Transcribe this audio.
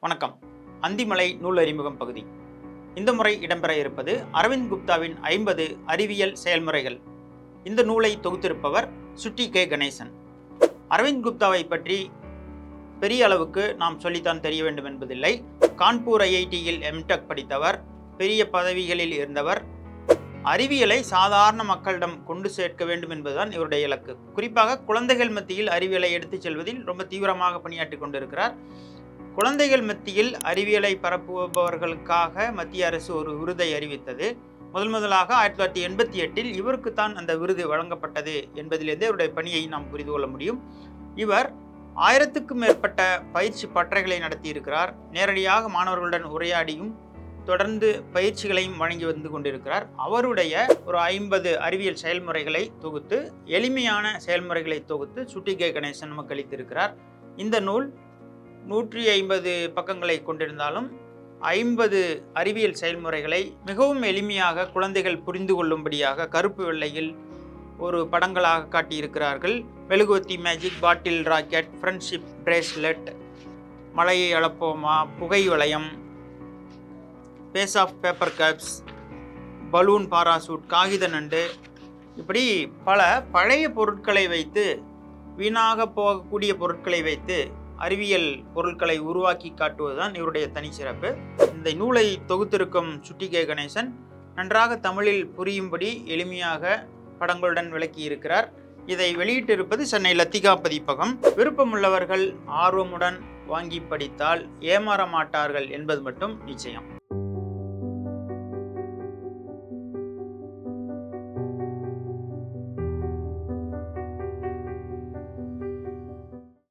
வணக்கம். அந்திமலை நூல் அறிமுகம் பகுதி. இந்த முறை இடம்பெற இருப்பது அரவிந்த் குப்தாவின் ஐம்பது அறிவியல் செயல்முறைகள். இந்த நூலை தொகுத்திருப்பவர் சுட்டி கே. கணேசன். அரவிந்த் குப்தாவை பற்றி பெரிய அளவுக்கு நாம் சொல்லித்தான் தெரிய வேண்டும் என்பதில்லை. கான்பூர் ஐஐடியில் எம்டெக் படித்தவர் பெரிய பதவிகளில் இருந்தவர். அறிவியலை சாதாரண மக்களிடம் கொண்டு சேர்க்க வேண்டும் என்பதுதான் இவருடைய இலக்கு. குறிப்பாக குழந்தைகள் மத்தியில் அறிவியலை எடுத்துச் செல்வதில் ரொம்ப தீவிரமாக பணியாற்றி கொண்டிருக்கிறார். குழந்தைகள் மத்தியில் அறிவியலை பரப்புபவர்களுக்காக மத்திய அரசு ஒரு விருதை அறிவித்தது. முதல் முதலாக ஆயிரத்தி தொள்ளாயிரத்தி எண்பத்தி எட்டில் இவருக்கு தான் அந்த விருது வழங்கப்பட்டது என்பதிலிருந்தே இவருடைய பணியை நாம் புரிந்து கொள்ள முடியும். இவர் ஆயிரத்துக்கும் மேற்பட்ட பயிற்சி பட்டறைகளை நடத்தியிருக்கிறார். நேரடியாக மாணவர்களுடன் உரையாடியும் தொடர்ந்து பயிற்சிகளையும் வழங்கி வந்து கொண்டிருக்கிறார். அவருடைய ஒரு ஐம்பது அறிவியல் செயல்முறைகளை தொகுத்து எளிமையான செயல்முறைகளை தொகுத்து சுட்டி கே. கணேசன் நமக்கு அளித்திருக்கிறார். இந்த நூல் நூற்றி ஐம்பது பக்கங்களை கொண்டிருந்தாலும் ஐம்பது அறிவியல் செயல்முறைகளை மிகவும் எளிமையாக குழந்தைகள் புரிந்து கொள்ளும்படியாக கருப்பு வெள்ளையில் ஒரு படங்களாக காட்டியிருக்கிறார்கள். மெழுகுவத்தி magic bottle rocket friendship bracelet மலையை அளப்போமா புகை வளையம் base of paper cups balloon parachute காகித நண்டு இப்படி பல பழைய பொருட்களை வைத்து வீணாக போகக்கூடிய பொருட்களை வைத்து அறிவியல் பொருட்களை உருவாக்கி காட்டுவதுதான் இவருடைய தனி சிறப்பு. இந்த நூலை தொகுத்திருக்கும் சுட்டி கே. கணேசன் நன்றாக தமிழில் புரியும்படி எளிமையாக படங்களுடன் விளக்கி இருக்கிறார் இதை வெளியிட்டிருப்பது சென்னை லத்திகா பதிப்பகம். விருப்பமுள்ளவர்கள் ஆர்வமுடன் வாங்கி படித்தால் ஏமாற மாட்டார்கள் என்பது மட்டும் நிச்சயம்.